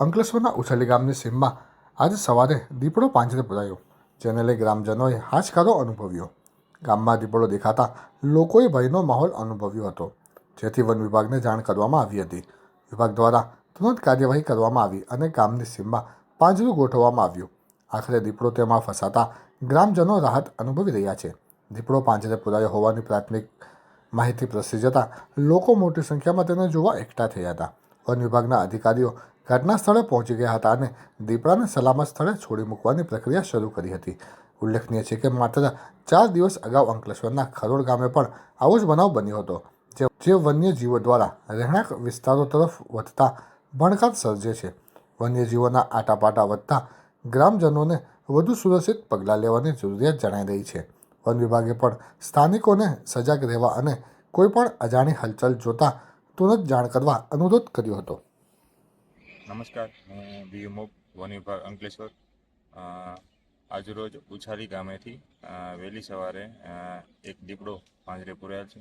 અંકલેશ્વરના ઉછલી ગામની સીમમાં આજે સવારે દીપડો પાંજરે પુરાયો. જેને લઈ ગ્રામજનોએ હાશકારો અનુભવ્યો. ગામમાં દીપડો દેખાતા લોકોએ ભયનો માહોલ અનુભવ્યો હતો. જેથી વન વિભાગને જાણ કરવામાં આવી હતી. વિભાગ દ્વારા તુરંત કાર્યવાહી કરવામાં આવી અને ગામની સીમમાં પાંજરું ગોઠવવામાં આવ્યું. આખરે દીપડો તેમાં ફસાતા ગ્રામજનો રાહત અનુભવી રહ્યા છે. દીપડો પાંજરે પુરાયો હોવાની પ્રાથમિક માહિતી પ્રસરી જતાં લોકો મોટી સંખ્યામાં તેને જોવા એકઠા થયા હતા. વન વિભાગના અધિકારીઓ ઘટના સ્થળે પહોંચી ગયા હતા અને દીપડાને સલામત સ્થળે છોડી મૂકવાની પ્રક્રિયા શરૂ કરી હતી. ઉલ્લેખનીય છે કે માત્ર ચાર દિવસ અગાઉ અંકલેશ્વરના ખરોડ ગામે પણ આવો જ બનાવ બન્યો હતો, જે વન્યજીવો દ્વારા રહેણાંક વિસ્તારો તરફ વધતા ભણકાર સર્જે છે. વન્યજીવોના આટાપાટા વધતા ગ્રામજનોને વધુ સુરક્ષિત પગલાં લેવાની જરૂરિયાત જણાઈ રહી છે. વન વિભાગે પણ સ્થાનિકોને સજાગ રહેવા અને કોઈપણ અજાણી હલચલ જોતા તુરંત જાણ કરવા અનુરોધ કર્યો હતો. નમસ્કાર, હું બી મોગ વન વિભાગ અંકલેશ્વર આજરોજ ઉછાલી ગામેથી વહેલી સવારે એક દીપડો પાંજરે પુરાયેલ છે.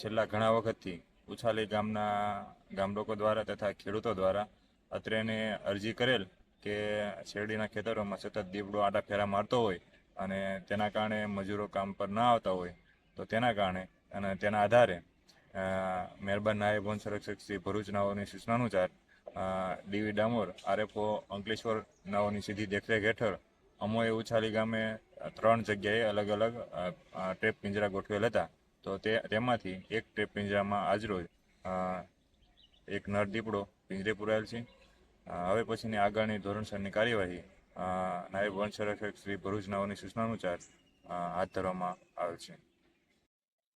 છેલ્લા ઘણા વખતથી ઉછાલી ગામના ગામ લોકો દ્વારા તથા ખેડૂતો દ્વારા અત્રેને અરજી કરેલ કે શેરડીના ખેતરોમાં સતત દીપડો આટા ફેરા મારતો હોય અને તેના કારણે મજૂરો કામ પર ન આવતા હોય, તો તેના કારણે અને તેના આધારે મહેરબાન નાયબ વન સંરક્ષક શ્રી ભરૂચ નાઓની સૂચનાનુસાર ડીવી ડામોર આરએફઓ અંકલેશ્વર નાઓની સીધી દેખરેખ હેઠળ અમોએ ઉછાલી ગામે ત્રણ જગ્યાએ અલગ અલગ ટ્રેપ પિંજરા ગોઠવેલ હતા. તો તે, તેમાંથી એક ટ્રેપ પિંજરામાં આજરોજ એક નર દીપડો પિંજરે પુરાયેલ છે. હવે પછીની આગળની ધોરણસરની કાર્યવાહી નાયબ વન સંરક્ષક શ્રી ભરૂચ નાઓની સૂચનાનુસાર હાથ ધરવામાં આવેલ છે.